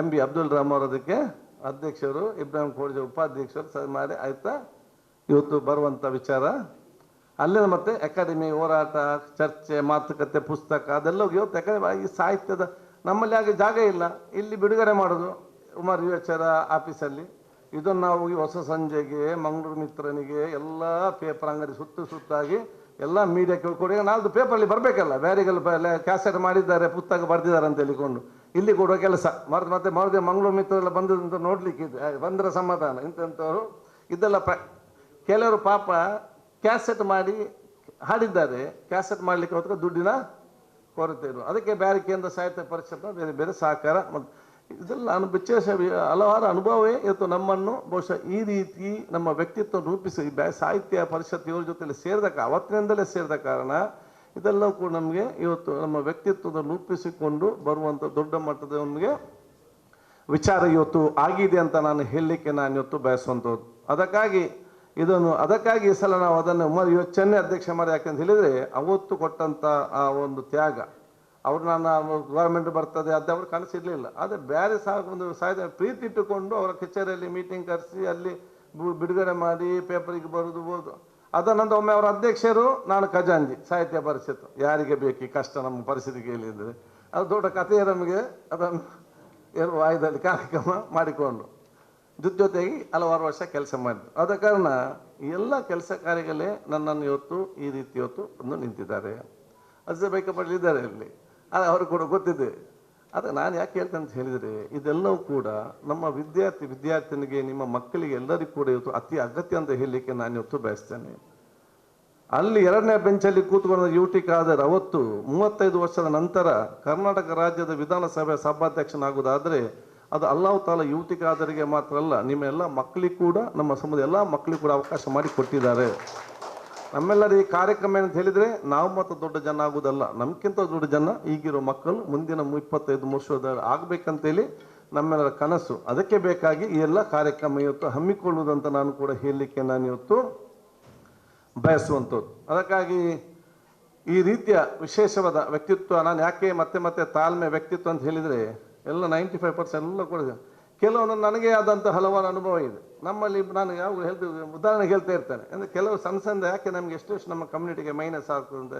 ಎಂ ಬಿ ಅಬ್ದುಲ್ ರಹಮಾನ್ ಅವರದಕ್ಕೆ ಅಧ್ಯಕ್ಷರು ಇಬ್ರಾಹಿಂ ಕೋಳಿಜ ಉಪಾಧ್ಯಕ್ಷರು ಸರಿ ಮಾಡಿ, ಆಯ್ತಾ? ಇವತ್ತು ಬರುವಂಥ ವಿಚಾರ. ಅಲ್ಲೇ ಮತ್ತೆ ಅಕಾಡೆಮಿ ಹೋರಾಟ, ಚರ್ಚೆ, ಮಾತುಕತೆ, ಪುಸ್ತಕ ಅದೆಲ್ಲ ಇವತ್ತು ಅಕಾಡೆಮಿ ಈ ಸಾಹಿತ್ಯದ ನಮ್ಮಲ್ಲಿ ಹಾಗೆ ಜಾಗ ಇಲ್ಲ. ಇಲ್ಲಿ ಬಿಡುಗಡೆ ಮಾಡೋದು ಉಮರ್ ವಿವೇಚರ ಆಫೀಸಲ್ಲಿ ಇದನ್ನು ನಾವು ಹೊಸ ಸಂಜೆಗೆ ಮಂಗಳೂರು ಮಿತ್ರನಿಗೆ ಎಲ್ಲ ಪೇಪರ್ ಅಂಗಡಿ ಸುತ್ತು ಸುತ್ತಾಗಿ ಎಲ್ಲ ಮೀಡಿಯಾಕ್ಕೆ ಕೊಡಿ. ನಾಲ್ದು ಪೇಪರಲ್ಲಿ ಬರಬೇಕಲ್ಲ ಬೇರೆಗೆಲ್ಲ ಕ್ಯಾಸೆಟ್ ಮಾಡಿದ್ದಾರೆ, ಪುಸ್ತಕ ಬರೆದಿದ್ದಾರೆ ಅಂತ ಹೇಳಿಕೊಂಡು. ಇಲ್ಲಿ ಕೊಡುವ ಕೆಲಸ. ಮತ್ತೆ ಮರುದೇ ಮಂಗಳೂರು ಎಲ್ಲ ಬಂದದಂತ ನೋಡಲಿಕ್ಕೆ ಇದೆ ಬಂದರೆ ಸಮಾಧಾನ. ಇಂಥವರು ಇದೆಲ್ಲ ಕೆಲವರು ಪಾಪ ಕ್ಯಾಸೆಟ್ ಮಾಡಿ ಹಾಡಿದ್ದಾರೆ. ಕ್ಯಾಸೆಟ್ ಮಾಡಲಿಕ್ಕೆ ಹೋದ್ರೆ ದುಡ್ಡಿನ ಕೊರತೆ ಇರು ಅದಕ್ಕೆ ಬೇರೆ ಕೇಂದ್ರ ಸಾಹಿತ್ಯ ಪರಿಷತ್ ಬೇರೆ ಬೇರೆ ಸಹಕಾರ. ಮತ್ತು ಇದೆಲ್ಲ ನಾನು ವಿಶೇಷ ಹಲವಾರು ಅನುಭವವೇ ಇವತ್ತು ನಮ್ಮನ್ನು. ಬಹುಶಃ ಈ ರೀತಿ ನಮ್ಮ ವ್ಯಕ್ತಿತ್ವ ರೂಪಿಸಿ ಬ್ಯಾ- ಸಾಹಿತ್ಯ ಪರಿಷತ್ ಇವ್ರ ಜೊತೆಯಲ್ಲಿ ಸೇರಿದ ಅವತ್ತಿನಿಂದಲೇ ಸೇರಿದ ಕಾರಣ ಇದೆಲ್ಲವೂ ಕೂಡ ನಮಗೆ ಇವತ್ತು ನಮ್ಮ ವ್ಯಕ್ತಿತ್ವದ ರೂಪಿಸಿಕೊಂಡು ಬರುವಂಥ ದೊಡ್ಡ ಮಟ್ಟದ ನಮಗೆ ವಿಚಾರ ಇವತ್ತು ಆಗಿದೆ ಅಂತ ನಾನು ಹೇಳಲಿಕ್ಕೆ ನಾನು ಇವತ್ತು ಬಯಸುವಂಥದ್ದು. ಅದಕ್ಕಾಗಿ ಇದನ್ನು ಅದಕ್ಕಾಗಿ ಈ ಸಲ ನಾವು ಅದನ್ನು ಮರು ಚೆನ್ನೈ ಅಧ್ಯಕ್ಷ ಮಾಡಿ ಯಾಕಂತ ಹೇಳಿದರೆ ಅವತ್ತು ಕೊಟ್ಟಂಥ ಆ ಒಂದು ತ್ಯಾಗ, ಅವ್ರು ನಾನು ಗೌರ್ಮೆಂಟ್ ಬರ್ತದೆ ಅದು ಅವ್ರು ಕನಸಿರಲಿಲ್ಲ ಆದರೆ ಬೇರೆ ಸಹ ಒಂದು ಸಾಯ್ದ ಪ್ರೀತಿ ಇಟ್ಟುಕೊಂಡು ಅವರ ಕಚೇರಿಯಲ್ಲಿ ಮೀಟಿಂಗ್ ಕರೆಸಿ, ಅಲ್ಲಿ ಬಿಡುಗಡೆ ಮಾಡಿ ಪೇಪರಿಗೆ ಬರೋದು ಹೋದು ಅದನ್ನೊಂದು ಒಮ್ಮೆ ಅವರ ಅಧ್ಯಕ್ಷರು, ನಾನು ಖಜಾಂಜಿ ಸಾಹಿತ್ಯ ಪರಿಷತ್ತು. ಯಾರಿಗೆ ಬೇಕು ಕಷ್ಟ ನಮ್ಮ ಪರಿಸ್ಥಿತಿಗೆ ಹೇಳಿದರೆ ಅದು ದೊಡ್ಡ ಕಥೆಯೇ ನಮಗೆ. ಅದನ್ನು ವಾಯುದಲ್ಲಿ ಕಾರ್ಯಕ್ರಮ ಮಾಡಿಕೊಂಡು. ಜೊತೆಗೆ ಹಲವಾರು ವರ್ಷ ಕೆಲಸ ಮಾಡಿದ್ರು. ಆದ ಕಾರಣ ಎಲ್ಲ ಕೆಲಸ ಕಾರ್ಯಗಳೇ ನನ್ನನ್ನು ಇವತ್ತು ಈ ರೀತಿ ಇವತ್ತು ಒಂದು ನಿಂತಿದ್ದಾರೆ. ಅರ್ಜ ಬೇಕಾಪಡಲಿದ್ದಾರೆ ಇಲ್ಲಿ. ಅವ್ರಿಗೆ ಕೂಡ ಗೊತ್ತಿದೆ. ಆದರೆ ನಾನು ಯಾಕೆ ಹೇಳ್ತೇನೆ ಅಂತ ಹೇಳಿದರೆ, ಇದೆಲ್ಲವೂ ಕೂಡ ನಮ್ಮ ವಿದ್ಯಾರ್ಥಿ ವಿದ್ಯಾರ್ಥಿನಿಗೆ, ನಿಮ್ಮ ಮಕ್ಕಳಿಗೆ ಎಲ್ಲರಿಗೂ ಕೂಡ ಇವತ್ತು ಅತಿ ಅಗತ್ಯ ಅಂತ ಹೇಳಲಿಕ್ಕೆ ನಾನು ಇವತ್ತು ಬಯಸ್ತೇನೆ. ಅಲ್ಲಿ ಎರಡನೇ ಬೆಂಚಲ್ಲಿ ಕೂತ್ಕೊಂಡ ಯು ಟಿ ಖಾದರ್ ಅವತ್ತು ಮೂವತ್ತೈದು ವರ್ಷದ ನಂತರ ಕರ್ನಾಟಕ ರಾಜ್ಯದ ವಿಧಾನಸಭೆ ಸಭಾಧ್ಯಕ್ಷನಾಗುವುದಾದರೆ ಅದು ಅಲ್ಲಾವು ತಾಲ ಯುವತಿಗಾದರಿಗೆ ಮಾತ್ರ ಅಲ್ಲ, ನಿಮ್ಮ ಎಲ್ಲ ಮಕ್ಕಳಿಗೆ ಕೂಡ, ನಮ್ಮ ಸಮುದಾಯ ಎಲ್ಲ ಮಕ್ಕಳಿಗೆ ಕೂಡ ಅವಕಾಶ ಮಾಡಿ ಕೊಟ್ಟಿದ್ದಾರೆ. ನಮ್ಮೆಲ್ಲರ ಈ ಕಾರ್ಯಕ್ರಮ ಅಂತ ಹೇಳಿದರೆ, ನಾವು ಮಾತ್ರ ದೊಡ್ಡ ಜನ ಆಗುವುದಲ್ಲ ನಮ್ಗಿಂತ ದೊಡ್ಡ ಜನ ಈಗಿರೋ ಮಕ್ಕಳು ಮುಂದಿನ ಇಪ್ಪತ್ತೈದು ವರ್ಷದ ಆಗಬೇಕಂತೇಳಿ ನಮ್ಮೆಲ್ಲರ ಕನಸು. ಅದಕ್ಕೆ ಬೇಕಾಗಿ ಈ ಎಲ್ಲ ಕಾರ್ಯಕ್ರಮ ಇವತ್ತು ಹಮ್ಮಿಕೊಳ್ಳುವುದಂತ ನಾನು ಕೂಡ ಹೇಳಲಿಕ್ಕೆ ನಾನು ಇವತ್ತು ಬಯಸುವಂಥದ್ದು. ಅದಕ್ಕಾಗಿ ಈ ರೀತಿಯ ವಿಶೇಷವಾದ ವ್ಯಕ್ತಿತ್ವ, ನಾನು ಯಾಕೆ ಮತ್ತೆ ಮತ್ತೆ ತಾಳ್ಮೆ ವ್ಯಕ್ತಿತ್ವ ಅಂತ ಹೇಳಿದರೆ ಎಲ್ಲ ನೈಂಟಿ ಫೈವ್ ಪರ್ಸೆಂಟ್ ಎಲ್ಲ ಕೂಡ ಕೆಲವೊಂದು ನನಗೆ ಆದಂಥ ಹಲವಾರು ಅನುಭವ ಇದೆ. ನಮ್ಮಲ್ಲಿ ನಾನು ಯಾವ ಹೇಳ್ತೀವಿ ಉದಾಹರಣೆಗೆ ಹೇಳ್ತಾ ಇರ್ತೇನೆ. ಅಂದರೆ ಕೆಲವು ಸಣ್ಣ ಸಣ್ಣ ಯಾಕೆ ನಮಗೆ ಎಷ್ಟು ಎಷ್ಟು ನಮ್ಮ ಕಮ್ಯುನಿಟಿಗೆ ಮೈನಸ್ ಆಗ್ತದೆ ಅಂತ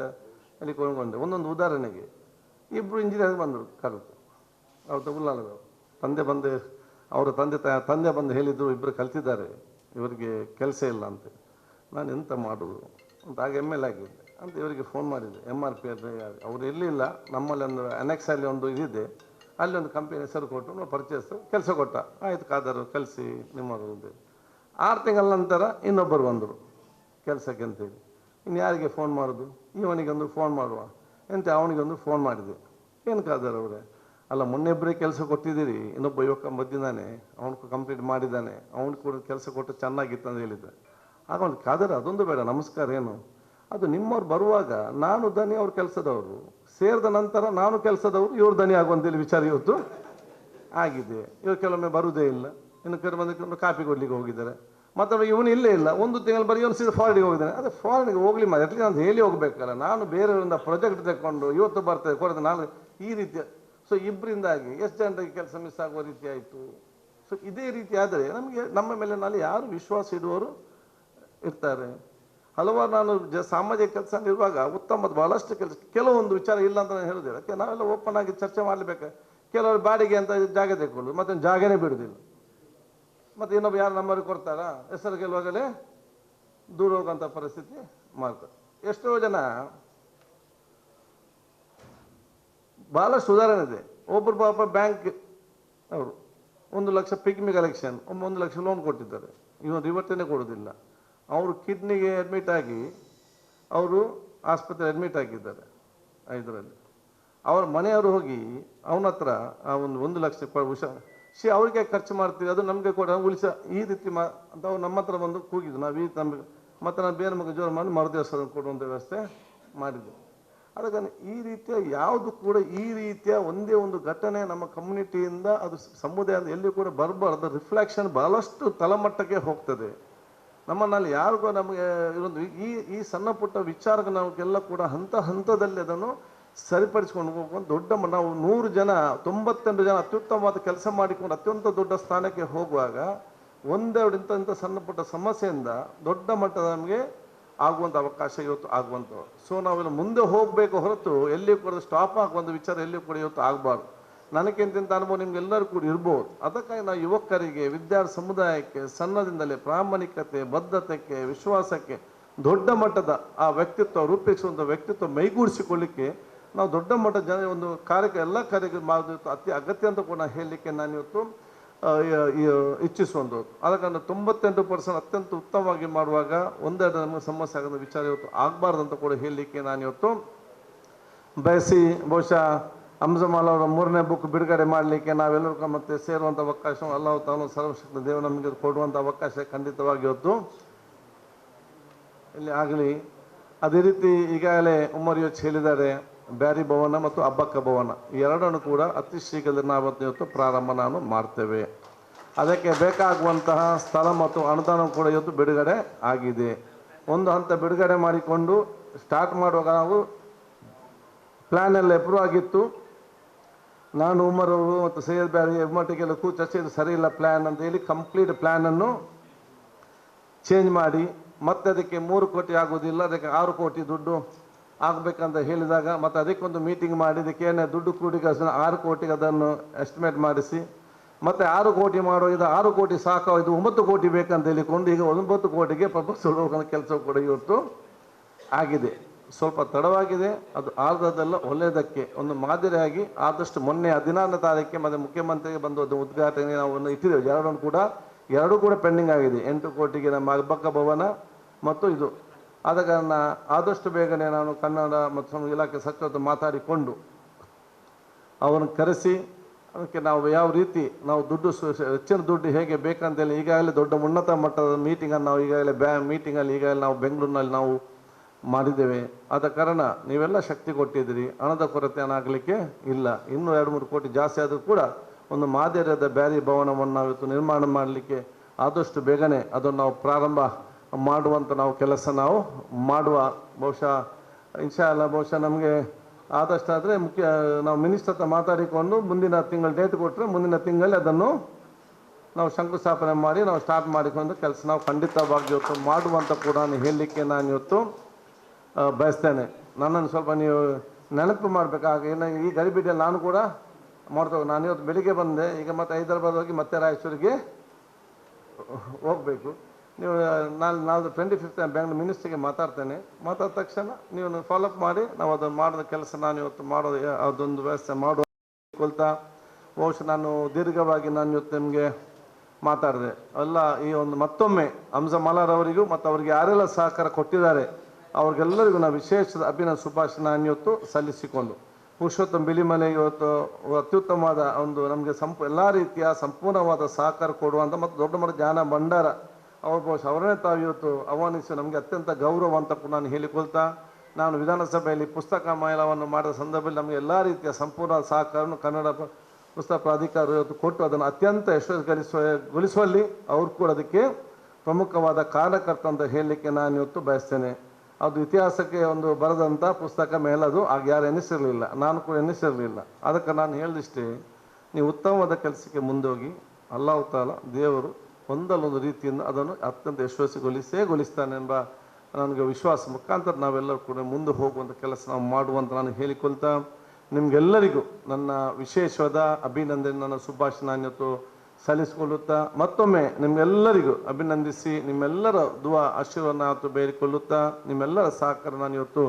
ಹೇಳಿ ಕೊಂಡ್ಕೊಂಡೆ. ಒಂದೊಂದು ಉದಾಹರಣೆಗೆ ಇಬ್ಬರು ಇಂಜಿನಿಯರ್ ಬಂದರು ಕರೆದು ಅವ್ರದ್ದು ಉಲ್ಲಾಲದವರು ತಂದೆ ಬಂದು, ಅವರ ತಂದೆ ತಂದೆ ಬಂದು ಹೇಳಿದ್ರು ಇಬ್ಬರು ಕಲ್ತಿದ್ದಾರೆ. ಇವರಿಗೆ ಕೆಲಸ ಇಲ್ಲ ಅಂತ. ನಾನು ಎಂತ ಮಾಡೋದು? ಅಂತ ಆಗ ಎಂ ಎಲ್ ಆಗಿದ್ದೆ. ಅಂತ ಇವರಿಗೆ ಫೋನ್ ಮಾಡಿದ್ದೆ ಎಂ ಆರ್ ಪಿ ಅವ್ರು ಇರಲಿಲ್ಲ ನಮ್ಮಲ್ಲಿ ಒಂದು ಅನೆಕ್ಸಲ್ಲಿ ಒಂದು ಇದಿದೆ. ಅಲ್ಲಿ ಒಂದು ಕಂಪನಿ ಹೆಸರು ಕೊಟ್ಟು ನಾವು ಪರ್ಚೇಸ್ ಕೆಲಸ ಕೊಟ್ಟ. ಆಯ್ತು ಕಾದರು ಕಲಿಸಿ ನಿಮ್ಮದು ಆರು ತಿಂಗಳ ನಂತರ ಇನ್ನೊಬ್ಬರು ಬಂದರು ಕೆಲಸಕ್ಕೆ ಅಂತೇಳಿ. ಇನ್ನು ಯಾರಿಗೆ ಫೋನ್ ಮಾಡೋದು? ಇವನಿಗೊಂದು ಫೋನ್ ಮಾಡುವ. ಎಂತ ಅವನಿಗೊಂದು ಫೋನ್ ಮಾಡಿದೆ. ಏನು ಕಾದರ್ ಅವರೇ? ಅಲ್ಲ ಮೊನ್ನೆಬ್ಬರೇ ಕೆಲಸ ಕೊಟ್ಟಿದ್ದೀರಿ. ಇನ್ನೊಬ್ಬ ಯುವಕ ಮದ್ದಿದ್ದಾನೆ ಅವನು ಕಂಪ್ಲೀಟ್ ಮಾಡಿದ್ದಾನೆ. ಅವನು ಕೂಡ ಕೆಲಸ ಕೊಟ್ಟು ಚೆನ್ನಾಗಿತ್ತು ಅಂತ ಹೇಳಿದ್ದೆ. ಆಗ ಅವ್ನು ಕಾದರ್ ಅದೊಂದು ಬೇಡ. ನಮಸ್ಕಾರ ಏನು? ಅದು ನಿಮ್ಮವ್ರು ಬರುವಾಗ ನಾನು ದಾನಿ ಅವ್ರ ಕೆಲಸದವರು ಸೇರಿದ ನಂತರ ನಾನು ಕೆಲಸದವರು, ಇವ್ರು ದನಿ ಆಗುವಂತೇಳಿ ವಿಚಾರ ಇವತ್ತು ಆಗಿದೆ. ಇವರು ಕೆಲವೊಮ್ಮೆ ಬರುವುದೇ ಇಲ್ಲ. ಇನ್ನು ಕೆಲವು ಮಂದಿ ಕಾಪಿ ಕೊಡ್ಲಿಕ್ಕೆ ಹೋಗಿದ್ದಾರೆ. ಮತ್ತೊಮ್ಮೆ ಇವನು ಇಲ್ಲೇ ಇಲ್ಲ. ಒಂದು ತಿಂಗಳು ಬರೀ ಇವನು ಸೀದಾ ಫಾರಿನಿಗೆ ಹೋಗಿದ್ದಾನೆ. ಅದೇ ಫಾರಿನಿಗೆ ಹೋಗ್ಲಿ ಮಾಡಿ ಅಟ್ಲೀಸ್ಟ್ ಅಂತ ಹೇಳಿ ಹೋಗ್ಬೇಕಲ್ಲ? ನಾನು ಬೇರೆಯವರಿಂದ ಪ್ರಾಜೆಕ್ಟ್ ತಗೊಂಡು ಇವತ್ತು ಬರ್ತದೆ. ಕೊಡೋದು ನಾನು ಈ ರೀತಿಯ ಸೊ ಇಬ್ಬರಿಂದಾಗಿ ಎಷ್ಟು ಜನರಿಗೆ ಕೆಲಸ ಮಿಸ್ ಆಗುವ ರೀತಿ ಆಯಿತು? ಸೊ ಇದೇ ರೀತಿ ಆದರೆ ನಮಗೆ ನಮ್ಮ ಮೇಲೆ ನಾಳೆ ಯಾರು ವಿಶ್ವಾಸ ಇಡುವವರು ಇರ್ತಾರೆ? ಹಲವಾರು ನಾನು ಜ ಸಾಮಾಜಿಕ ಕೆಲಸ ಇರುವಾಗ ಉತ್ತಮದ ಬಹಳಷ್ಟು ಕೆಲಸ, ಕೆಲವೊಂದು ವಿಚಾರ ಇಲ್ಲ ಅಂತ ನಾನು ಹೇಳೋದಿಲ್ಲ ಯಾಕೆ ನಾವೆಲ್ಲ ಓಪನ್ ಆಗಿ ಚರ್ಚೆ ಮಾಡಲೇಬೇಕು ಕೆಲವರು ಬಾಡಿಗೆ ಅಂತ ಜಾಗ ತೆಕ್ಕೊಳ್ಳೋದು ಮತ್ತೆ ಜಾಗನೇ ಬಿಡುದಿಲ್ಲ ಮತ್ತೆ ಇನ್ನೊಬ್ಬ ಯಾರು ನಂಬರ್ ಕೊಡ್ತಾರಾ? ಹೆಸರು ಗೆಲ್ಲುವಾಗಲೇ ದೂರ ಹೋಗುವಂಥ ಪರಿಸ್ಥಿತಿ ಮಾಡ್ತಾರೆ. ಎಷ್ಟೋ ಜನ ಭಾಳಷ್ಟು ಉದಾಹರಣೆ ಇದೆ. ಒಬ್ಬರು ಪಾಪ ಬ್ಯಾಂಕ್ ಅವರು ಒಂದು ಲಕ್ಷ ಪಿಕ್ಮಿ ಕಲೆಕ್ಷನ್ ಒಂದು ಲಕ್ಷ ಲೋನ್ ಕೊಟ್ಟಿದ್ದಾರೆ. ಇವನು ಇವತ್ತೇ ಕೊಡೋದಿಲ್ಲ ಅವರು ಕಿಡ್ನಿಗೆ ಅಡ್ಮಿಟ್ ಆಗಿ ಅವರು ಆಸ್ಪತ್ರೆ ಅಡ್ಮಿಟ್ ಆಗಿದ್ದಾರೆ ಇದರಲ್ಲಿ ಅವ್ರ ಮನೆಯವರು ಹೋಗಿ ಅವನ ಹತ್ರ ಆ ಒಂದು ಒಂದು ಲಕ್ಷ ರೂಪಾಯಿ ಹುಷಾ ಶಿ ಅವ್ರಿಗೆ ಖರ್ಚು ಮಾಡ್ತೀವಿ ಅದು ನಮಗೆ ಕೂಡ ಉಳಿಸ, ಈ ರೀತಿ ಮಾ, ಅಂತ ಅವ್ರು ನಮ್ಮ ಹತ್ರ ಬಂದು ಕೂಗಿದ್ರು. ನಾವು ಈ ನಮಗೆ, ಮತ್ತು ನಾನು ಬೇರೆ ಮಗ ಜೋರು ಮಾಡಿ ಮರುದಿವಸ ಕೊಡುವಂಥ ವ್ಯವಸ್ಥೆ ಮಾಡಿದ್ದೆ ಅದಕ್ಕೆ ಈ ರೀತಿಯ ಯಾವುದು ಕೂಡ ಈ ರೀತಿಯ ಒಂದೇ ಒಂದು ಘಟನೆ ನಮ್ಮ ಕಮ್ಯುನಿಟಿಯಿಂದ ಅದು ಸಮುದಾಯದ ಎಲ್ಲಿ ಕೂಡ ಬರಬಾರ್ದು ರಿಫ್ಲೆಕ್ಷನ್ ಭಾಳಷ್ಟು ತಳಮಟ್ಟಕ್ಕೆ ಹೋಗ್ತದೆ. ನಮ್ಮನ್ನಲ್ಲಿ ಯಾರಿಗೂ ನಮಗೆ ಇರೋದು ಈ ಈ ಸಣ್ಣ ಪುಟ್ಟ ವಿಚಾರಕ್ಕೆ ನಮಗೆಲ್ಲ ಕೂಡ ಹಂತ ಹಂತದಲ್ಲಿ ಅದನ್ನು ಸರಿಪಡಿಸ್ಕೊಂಡು ಹೋಗ್ಕೊಂಡು ದೊಡ್ಡ ನಾವು ನೂರು ಜನ, ತೊಂಬತ್ತೆಂಟು ಜನ ಅತ್ಯುತ್ತಮವಾದ ಕೆಲಸ ಮಾಡಿಕೊಂಡು ಅತ್ಯಂತ ದೊಡ್ಡ ಸ್ಥಾನಕ್ಕೆ ಹೋಗುವಾಗ ಒಂದೆರಡು ಇಂಥ ಇಂಥ ಸಣ್ಣ ಪುಟ್ಟ ಸಮಸ್ಯೆಯಿಂದ ದೊಡ್ಡ ಮಟ್ಟದ ನಮಗೆ ಆಗುವಂಥ ಅವಕಾಶ ಇವತ್ತು ಆಗುವಂಥವು ಸೊ ನಾವೆಲ್ಲ ಮುಂದೆ ಹೋಗಬೇಕು ಹೊರತು ಎಲ್ಲಿಯೂ ಕೂಡ ಸ್ಟಾಪ್ ಆಗುವಂಥ ವಿಚಾರ ಎಲ್ಲಿಯೂ ಕೂಡ ಇವತ್ತು ಆಗಬಾರ್ದು. ನನಗಿಂತ ಅನುಭವ ನಿಮ್ಗೆಲ್ಲರೂ ಕೂಡ ಇರ್ಬೋದು. ಅದಕ್ಕಾಗಿ ನಾವು ಯುವಕರಿಗೆ ವಿದ್ಯಾರ್ಥಿ ಸಮುದಾಯಕ್ಕೆ ಸಣ್ಣದಿಂದಲೇ ಪ್ರಾಮಾಣಿಕತೆ ಬದ್ಧತೆಗೆ ವಿಶ್ವಾಸಕ್ಕೆ ದೊಡ್ಡ ಮಟ್ಟದ ಆ ವ್ಯಕ್ತಿತ್ವ ರೂಪಿಸುವಂಥ ವ್ಯಕ್ತಿತ್ವ ಮೈಗೂಡಿಸಿಕೊಳ್ಳಿಕ್ಕೆ ನಾವು ದೊಡ್ಡ ಮಟ್ಟದ ಜನ ಒಂದು ಕಾರ್ಯ ಎಲ್ಲ ಕಾರ್ಯಕ್ರಮ ಅತಿ ಅಗತ್ಯ ಅಂತ ಕೂಡ ಹೇಳಲಿಕ್ಕೆ ನಾನು ಇವತ್ತು ಆ, ಯ- ಯ- ಇಚ್ಛಿಸುವಂಥದ್ದು. ಅದಕ್ಕೆ ತೊಂಬತ್ತೆಂಟು ಪರ್ಸೆಂಟ್ ಅತ್ಯಂತ ಉತ್ತಮವಾಗಿ ಮಾಡುವಾಗ ಒಂದೆರಡು ನಮಗೆ ಸಮಸ್ಯೆ ಆಗೋದು ವಿಚಾರ ಇವತ್ತು ಆಗಬಾರ್ದು ಅಂತ ಕೂಡ ಹೇಳಲಿಕ್ಕೆ ನಾನು ಇವತ್ತು ಬಯಸಿ ಬಹುಶಃ ಹಂಸಮಾಲ್ ಅವರ ಮೂರನೇ ಬುಕ್ ಬಿಡುಗಡೆ ಮಾಡಲಿಕ್ಕೆ ನಾವೆಲ್ಲರೂ ಮತ್ತೆ ಸೇರುವಂಥ ಅವಕಾಶ ಅಲ್ಲಾಹು ತಾನು ಸರ್ವಶಕ್ತ ದೇವ ನಮಗೆ ಕೊಡುವಂಥ ಅವಕಾಶ ಖಂಡಿತವಾಗಿ ಇವತ್ತು ಇಲ್ಲಿ ಆಗಲಿ, ಅದೇ ರೀತಿ ಈಗಾಗಲೇ ಉಮ್ಮರ್ ಯೋಚ್ ಹೇಳಿದ್ದಾರೆ, ಬ್ಯಾರಿ ಭವನ ಮತ್ತು ಅಬ್ಬಕ್ಕ ಭವನ. ಎರಡನ್ನು ಕೂಡ ಅತಿ ಶೀಘ್ರದಲ್ಲಿ ನಾವು ಇವತ್ತು ಪ್ರಾರಂಭ ನಾನು ಮಾಡ್ತೇವೆ. ಅದಕ್ಕೆ ಬೇಕಾಗುವಂತಹ ಸ್ಥಳ ಮತ್ತು ಅನುದಾನ ಕೂಡ ಇವತ್ತು ಬಿಡುಗಡೆ ಆಗಿದೆ. ಒಂದು ಹಂತ ಬಿಡುಗಡೆ ಮಾಡಿಕೊಂಡು ಸ್ಟಾರ್ಟ್ ಮಾಡುವಾಗ ನಾವು ಪ್ಲ್ಯಾನ್ ಎಲ್ಲ ಅಪ್ರೂವ್ ಆಗಿತ್ತು. ನಾನು ಉಮರ್ ಅವರು ಮತ್ತು ಸೈಯದ್ ಬ್ಯಾರಿ ಒಮ್ಮಟ್ಟಿಗೆಲ್ಲ ಕೂ ಚರ್ಚೆ ಸರಿ ಇಲ್ಲ ಪ್ಲ್ಯಾನ್ ಅಂತ ಹೇಳಿ ಕಂಪ್ಲೀಟ್ ಪ್ಲ್ಯಾನನ್ನು ಚೇಂಜ್ ಮಾಡಿ, ಮತ್ತೆ ಅದಕ್ಕೆ ಮೂರು ಕೋಟಿ ಆಗೋದಿಲ್ಲ ಅದಕ್ಕೆ ಆರು ಕೋಟಿ ದುಡ್ಡು ಆಗಬೇಕಂತ ಹೇಳಿದಾಗ ಮತ್ತೆ ಅದಕ್ಕೊಂದು ಮೀಟಿಂಗ್ ಮಾಡಿ ಅದಕ್ಕೆ ಏನೇ ದುಡ್ಡು ಅಷ್ಟನ್ನ ಆರು ಕೋಟಿಗೆ ಅದನ್ನು ಎಸ್ಟಿಮೇಟ್ ಮಾಡಿಸಿ, ಮತ್ತು ಆರು ಕೋಟಿ ಮಾಡೋ ಇದು ಆರು ಕೋಟಿ ಸಾಕು, ಇದು ಒಂಬತ್ತು ಕೋಟಿ ಬೇಕಂತ ಹೇಳಿಕೊಂಡು ಈಗ ಒಂಬತ್ತು ಕೋಟಿಗೆ ಪ್ರಪೋಸಲ್ ಹೋಗೋ ಕೆಲಸ ಕೂಡ ಇವತ್ತು ಆಗಿದೆ. ಸ್ವಲ್ಪ ತಡವಾಗಿದೆ, ಅದು ಆರ್ಧದಲ್ಲ ಒಳ್ಳೆಯದಕ್ಕೆ ಒಂದು ಮಾದರಿಯಾಗಿ ಆದಷ್ಟು ಮೊನ್ನೆ ಹದಿನಾರನೇ ತಾರೀಕಿಗೆ ಮತ್ತೆ ಮುಖ್ಯಮಂತ್ರಿಗೆ ಬಂದು ಅದು ಉದ್ಘಾಟನೆ ನಾವು ಇಟ್ಟಿದ್ದೇವೆ. ಎರಡನ್ನು ಕೂಡ, ಎರಡೂ ಕೂಡ ಪೆಂಡಿಂಗ್ ಆಗಿದೆ. ಎಂಟು ಕೋಟಿಗೆ ನಮ್ಮ ಅಬ್ಬಕ್ಕ ಭವನ ಮತ್ತು ಇದು. ಆದ ಕಾರಣ ಆದಷ್ಟು ಬೇಗನೆ ನಾನು ಕನ್ನಡ ಮತ್ತು ಇಲಾಖೆ ಸಚಿವರದ್ದು ಮಾತಾಡಿಕೊಂಡು ಅವರನ್ನು ಕರೆಸಿ, ಅದಕ್ಕೆ ನಾವು ಯಾವ ರೀತಿ ನಾವು ದುಡ್ಡು ಹೆಚ್ಚಿನ ದುಡ್ಡು ಹೇಗೆ ಬೇಕಂತೇಳಿ ಈಗಾಗಲೇ ದೊಡ್ಡ ಉನ್ನತ ಮಟ್ಟದ ಮೀಟಿಂಗನ್ನು ನಾವು ಈಗಾಗಲೇ ಬ್ಯಾ ಮೀಟಿಂಗಲ್ಲಿ ಈಗಾಗಲೇ ನಾವು ಬೆಂಗಳೂರಿನಲ್ಲಿ ನಾವು ಮಾಡಿದ್ದೇವೆ. ಆದ ಕಾರಣ ನೀವೆಲ್ಲ ಶಕ್ತಿ ಕೊಟ್ಟಿದ್ದೀರಿ. ಹಣದ ಕೊರತೆ ಆಗಲಿಕ್ಕೆ ಇಲ್ಲ. ಇನ್ನೂ ಎರಡು ಮೂರು ಕೋಟಿ ಜಾಸ್ತಿ ಆದರೂ ಕೂಡ ಒಂದು ಮಾದರಿಯಾದ ಬ್ಯಾರಿ ಭವನವನ್ನು ನಾವಿತ್ತು ನಿರ್ಮಾಣ ಮಾಡಲಿಕ್ಕೆ ಆದಷ್ಟು ಬೇಗನೆ ಅದನ್ನು ನಾವು ಪ್ರಾರಂಭ ಮಾಡುವಂಥ ನಾವು ಕೆಲಸ ನಾವು ಮಾಡುವ. ಬಹುಶಃ ಇನ್ಶಾ ಅಲ್ಲ ಬಹುಶಃ ನಮಗೆ ಆದಷ್ಟಾದರೆ ಮುಖ್ಯ ನಾವು ಮಿನಿಸ್ಟರ್ ಹತ್ರ ಮಾತಾಡಿಕೊಂಡು ಮುಂದಿನ ತಿಂಗಳು ಡೇಟ್ ಕೊಟ್ಟರೆ ಮುಂದಿನ ತಿಂಗಳಲ್ಲಿ ಅದನ್ನು ನಾವು ಶಂಕುಸ್ಥಾಪನೆ ಮಾಡಿ ನಾವು ಸ್ಟಾರ್ಟ್ ಮಾಡಿಕೊಂಡು ಕೆಲಸ ನಾವು ಖಂಡಿತವಾಗಿ ಇವತ್ತು ಮಾಡುವಂಥ ಕೂಡ ಹೇಳಲಿಕ್ಕೆ ನಾನು ಇವತ್ತು ಬಯಸ್ತೇನೆ. ನನ್ನನ್ನು ಸ್ವಲ್ಪ ನೀವು ನೆನಪು ಮಾಡಬೇಕಾಗ ಈ ಗರಿಬಿಡಿಯಲ್ಲಿ ನಾನು ಕೂಡ ಮಾಡ್ತೇವೆ ನಾನು ಇವತ್ತು ಬೆಳಿಗ್ಗೆ ಬಂದೆ. ಈಗ ಮತ್ತೆ ಹೈದರಾಬಾದ್ ಹೋಗಿ ಮತ್ತೆ ರಾಯಚೂರಿಗೆ ಹೋಗಬೇಕು. ನೀವು ನಾಳೆ ನಾಳೆ ಟ್ವೆಂಟಿ ಫಿಫ್ತ್ ಬೆಂಗಳೂರು ಮಿನಿಸ್ಟ್ರಿಗೆ ಮಾತಾಡ್ತೇನೆ. ಮಾತಾಡಿದ ತಕ್ಷಣ ನೀವು ಫಾಲೋಅಪ್ ಮಾಡಿ. ನಾವು ಅದನ್ನು ಮಾಡಿದ ಕೆಲಸ ನಾನು ಇವತ್ತು ಮಾಡೋದು ಅದೊಂದು ವ್ಯವಸ್ಥೆ ಮಾಡೋ ಬಹುಶಃ ನಾನು ದೀರ್ಘವಾಗಿ ನಾನು ಇವತ್ತು ನಿಮಗೆ ಮಾತಾಡಿದೆ. ಅಲ್ಲ, ಈ ಒಂದು ಮತ್ತೊಮ್ಮೆ ಹಂಸ ಮಲಾರ್ ಅವರಿಗೂ ಮತ್ತು ಅವರಿಗೆ ಯಾರೆಲ್ಲ ಸಹಕಾರ ಕೊಟ್ಟಿದ್ದಾರೆ ಅವ್ರಿಗೆಲ್ಲರಿಗೂ ನಾವು ವಿಶೇಷ ಅಭಿನಂದ ಸುಭಾಷಣ ಇವತ್ತು ಸಲ್ಲಿಸಿಕೊಂಡು. ಪುರುಷೋತ್ತಮ ಬಿಳಿಮಲೆ ಇವತ್ತು ಅತ್ಯುತ್ತಮವಾದ ಒಂದು ನಮಗೆ ಸಂಪ, ಎಲ್ಲ ರೀತಿಯ ಸಂಪೂರ್ಣವಾದ ಸಹಕಾರ ಕೊಡುವಂಥ ಮತ್ತು ದೊಡ್ಡ ಮಟ್ಟ ಜ್ಞಾನ ಭಂಡಾರ ಅವ್ರ ಅವರನ್ನೇ ತಾವು ಇವತ್ತು ಆಹ್ವಾನಿಸಿ ನಮಗೆ ಅತ್ಯಂತ ಗೌರವ ಅಂತ ಕೂಡ ನಾನು ಹೇಳಿಕೊಳ್ತಾ, ನಾನು ವಿಧಾನಸಭೆಯಲ್ಲಿ ಪುಸ್ತಕ ಮೇಳವನ್ನು ಮಾಡಿದ ಸಂದರ್ಭದಲ್ಲಿ ನಮಗೆ ಎಲ್ಲ ರೀತಿಯ ಸಂಪೂರ್ಣ ಸಹಕಾರವನ್ನು ಕನ್ನಡ ಪುಸ್ತಕ ಪ್ರಾಧಿಕಾರ ಇವತ್ತು ಕೊಟ್ಟು ಅದನ್ನು ಅತ್ಯಂತ ಯಶಸ್ವಿಗೊಳಿಸುವ, ಗೊಳಿಸುವಲ್ಲಿ ಅವರು ಕೂಡ ಅದಕ್ಕೆ ಪ್ರಮುಖವಾದ ಕಾರ್ಯಕರ್ತ ಅಂತ ಹೇಳಲಿಕ್ಕೆ ನಾನು ಇವತ್ತು ಬಯಸ್ತೇನೆ. ಅದು ಇತಿಹಾಸಕ್ಕೆ ಒಂದು ಬರೆದಂಥ ಪುಸ್ತಕ ಮೇಲದು ಆಗ ಯಾರು ಎನಿಸಿರಲಿಲ್ಲ. ನಾನು ಕೂಡ ಎನಿಸಿರಲಿಲ್ಲ. ಅದಕ್ಕೆ ನಾನು ಹೇಳಿದಿಷ್ಟೇ ನೀವು ಉತ್ತಮವಾದ ಕೆಲಸಕ್ಕೆ ಮುಂದೋಗಿ, ಅಲ್ಲಾಹು ತಾಲ ದೇವರು ಒಂದಲ್ಲೊಂದು ರೀತಿಯಿಂದ ಅದನ್ನು ಅತ್ಯಂತ ಯಶಸ್ವಿಗೊಳಿಸೇ ಗೊಳಿಸ್ತಾನೆ ಎಂಬ ನನಗೆ ವಿಶ್ವಾಸ. ಮುಖಾಂತರ ನಾವೆಲ್ಲರೂ ಕೂಡ ಮುಂದೆ ಹೋಗುವಂಥ ಕೆಲಸ ನಾವು ಮಾಡುವಂತ ನಾನು ಹೇಳಿಕೊಳ್ತಾ, ನಿಮಗೆಲ್ಲರಿಗೂ ನನ್ನ ವಿಶೇಷವಾದ ಅಭಿನಂದನೆ, ನನ್ನ ಶುಭಾಶಯ ನಾನು ಸಲ್ಲಿಸಿಕೊಳ್ಳುತ್ತಾ ಮತ್ತೊಮ್ಮೆ ನಿಮ್ಮೆಲ್ಲರಿಗೂ ಅಭಿನಂದಿಸಿ ನಿಮ್ಮೆಲ್ಲರ ದುವಾ ಆಶೀರ್ವಾದ ಬೇರಿಕೊಳ್ಳುತ್ತಾ ನಿಮ್ಮೆಲ್ಲರ ಸಹಕಾರ ನಾನು ಇವತ್ತು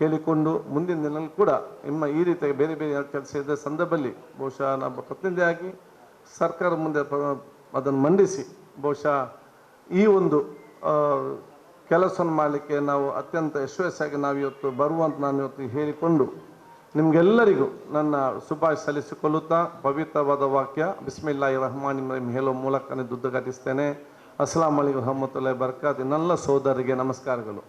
ಕೇಳಿಕೊಂಡು ಮುಂದಿನ ದಿನದಲ್ಲಿ ಕೂಡ ನಿಮ್ಮ ಈ ರೀತಿಯಾಗಿ ಬೇರೆ ಬೇರೆ ಕೆಲಸ ಇದ್ದ ಸಂದರ್ಭದಲ್ಲಿ ಬಹುಶಃ ನಮ್ಮ ಪ್ರತಿನಿಧಿಯಾಗಿ ಸರ್ಕಾರ ಮುಂದೆ ಅದನ್ನು ಮಂಡಿಸಿ ಬಹುಶಃ ಈ ಒಂದು ಕೆಲಸವನ್ನು ಮಾಡಲಿಕ್ಕೆ ನಾವು ಅತ್ಯಂತ ಯಶಸ್ವಿಯಾಗಿ ನಾವು ಇವತ್ತು ಬರುವಂತ ನಾನು ಇವತ್ತು ಹೇಳಿಕೊಂಡು ನಿಮಗೆಲ್ಲರಿಗೂ ನನ್ನ ಶುಭಾಶಯ ಸಲ್ಲಿಸಿಕೊಳ್ಳುತ್ತಾ ಪವಿತ್ರವಾದ ವಾಕ್ಯ, ಬಿಸ್ಮಿಲ್ಲಾಹಿ ರಹಮಾನ್ ರಹೀಮ್ ಹೇಳೋ ಮೂಲಕ ದುದ್ದು ದುಡ್ಡುಗಟ್ಟಿಸ್ತೇನೆ ಅಸ್ಲಾಂ ಅಲೈಕುಂ ರಹಮತುಲ್ಲಾಹಿ ಬರ್ಕಾತ್. ನಲ್ಲ ಸೋದರಿಗೆ ನಮಸ್ಕಾರಗಳು.